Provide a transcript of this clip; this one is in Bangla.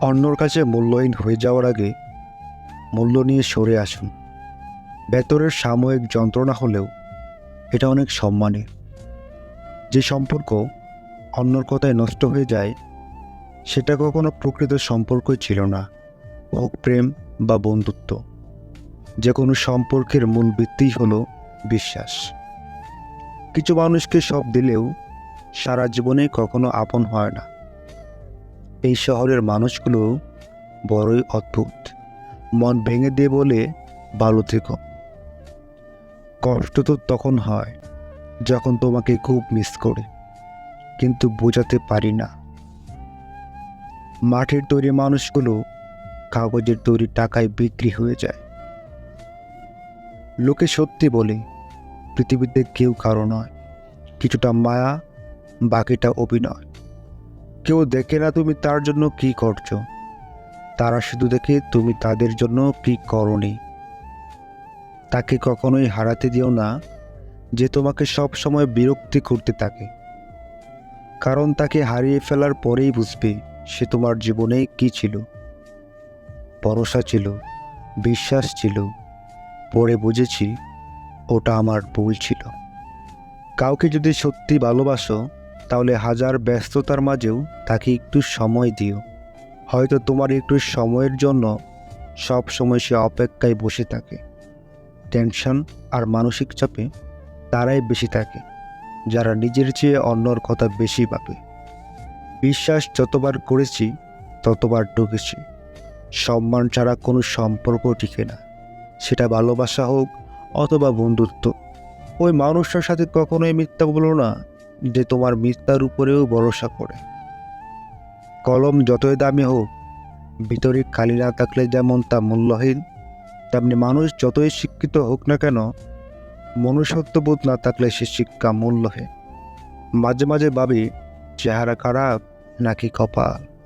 অন্যর কাছে মূল্যহীন হয়ে যাওয়ার আগে মূল্য নিয়ে সরে আসুন। ভেতরের সাময়িক যন্ত্রণা হলেও এটা অনেক সম্মানের। যে সম্পর্ক অন্যর কথায় নষ্ট হয়ে যায়, সেটা কখনো প্রকৃত সম্পর্কই ছিল না হোক প্রেম বা বন্ধুত্ব। যে কোনো সম্পর্কের মূল ভিত্তিই হলো বিশ্বাস। কিছু মানুষকে সব দিলেও সারা জীবনে কখনো আপন হয় না। এই শহরের মানুষগুলো বড়ই অদ্ভুত। মন ভেঙে দিয়ে বলে, ভালো থেকো। কষ্ট তো তখন হয়, যখন তোমাকে খুব মিস করে, কিন্তু বোঝাতে পারি না। মাঠের তৈরি মানুষগুলো কাগজের তৈরি টাকায় বিক্রি হয়ে যায়। লোকে সত্যি বলে, পৃথিবীতে কেউ কারও নয়, কিছুটা মায়া, বাকিটা অভিনয়। কেউ দেখে না তুমি তার জন্য কি করছ। তারা শুধু দেখে তুমি তাদের জন্য কি করনি। তাকে কখনোই হারাতে দিও না যে তোমাকে সব সময় বিরক্তি করতে থাকে। কারণ তাকে হারিয়ে ফেলার পরেই বুঝবে সে তোমার জীবনে কি ছিল। ভরসা ছিল, বিশ্বাস ছিল, পরে বুঝেছি ওটা আমার ভুল ছিল। কাউকে যদি সত্যি ভালোবাসো তাহলে হাজার ব্যস্ততার মাঝেও তাকে একটু সময় দিও। হয়তো তোমার একটু সময়ের জন্য সব সময় সে অপেক্ষায় বসে থাকে। টেনশন আর মানসিক চাপে তারাই বেশি থাকে, যারা নিজের চেয়ে অন্যর কথা বেশি ভাবে। বিশ্বাস যতবার করেছি, ততবার ঢুকেছি। সম্মান ছাড়া কোনো সম্পর্ক টিকে না। সেটা ভালোবাসা হোক অথবা বন্ধুত্ব। ওই মানুষটার সাথে কখনোই মিথ্যা বলো না। যে তোমার মিথ্যার উপরেও ভরসা করে। কলম যতই দামি হোক, ভিতরে খালি না থাকলে যেমন তা মূল্যহীন, তেমনি মানুষ যতই শিক্ষিত হোক না কেন, মনুষ্যত্ববোধ না থাকলে সে শিক্ষা মূল্যহীন। মাঝে মাঝে ভাবি, চেহারা খারাপ নাকি কপাল?